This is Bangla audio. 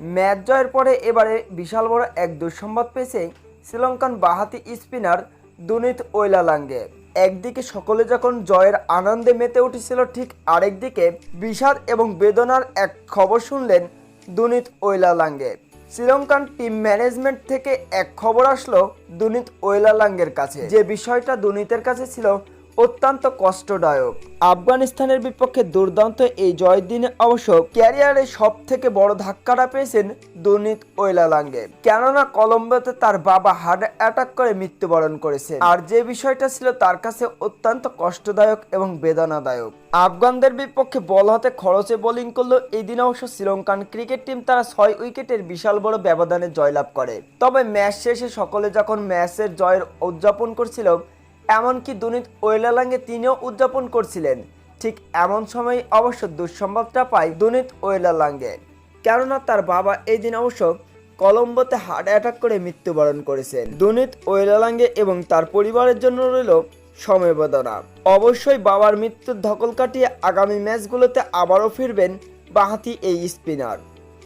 ম্যাচ জয়ের পরে এবারে বিশাল বড় এক দুঃসংবাদ পেয়েছে শ্রীলঙ্কান বাহাতি স্পিনার দুনিত ওয়েলালাঙ্গে একদিকে সকলে যখন জয়ের আনন্দে মেতে উঠেছিল, ঠিক আরেকদিকে বিষাদ এবং বেদনার এক খবর শুনলেন দুনিত ওয়েলালাঙ্গে শ্রীলঙ্কান টিম ম্যানেজমেন্ট থেকে এক খবর আসলো দুনিত ওয়েলালাঙ্গের কাছে। যে বিষয়টা দুনিতের কাছে ছিল অত্যন্ত কষ্টদায়ক। আফগানিস্তানের বিপক্ষে দুর্দান্ত এই জয়ের দিনে অবশ্য ক্যারিয়ারে সব থেকে বড় ধাক্কাটা পেয়েছেন দুর্নীত ওয়েলালাঙ্গে। কেননা কলম্বোতে তার বাবা হার্ট অ্যাটাক করে মৃত্যুবরণ করেছেন। আর যে বিষয়টা ছিল তার কাছে অত্যন্ত কষ্টদায়ক এবং বেদনাদায়ক। আফগানদের বিপক্ষে বল হাতে খরচে বোলিং করলেও এই দিন অবশ্য শ্রীলঙ্কান ক্রিকেট টিম তারা ছয় উইকেটের বিশাল বড় ব্যবধানে জয়লাভ করে। তবে ম্যাচ শেষে সকলে যখন ম্যাচের জয়ের উদযাপন করছিল এমনকি দুনিত ওয়েলালাঙ্গে তিনিও উদযাপন করছিলেন। ঠিক এমন সময় অবশ্য দুঃসম্ভবটা পায় দুনিত ওয়েলালাঙ্গে। কেননা তার বাবা এই দিন অবশ্য কলম্বোতে হার্ট অ্যাটাক করে মৃত্যুবরণ করেছেন। দুনিত ওয়েলালাঙ্গে এবং তার পরিবারের জন্য রইল সমবেদনা অবশ্যই বাবার মৃত্যুর ধকল কাটিয়ে আগামী ম্যাচগুলোতে আবারও ফিরবেন বাহাতি এই স্পিনার।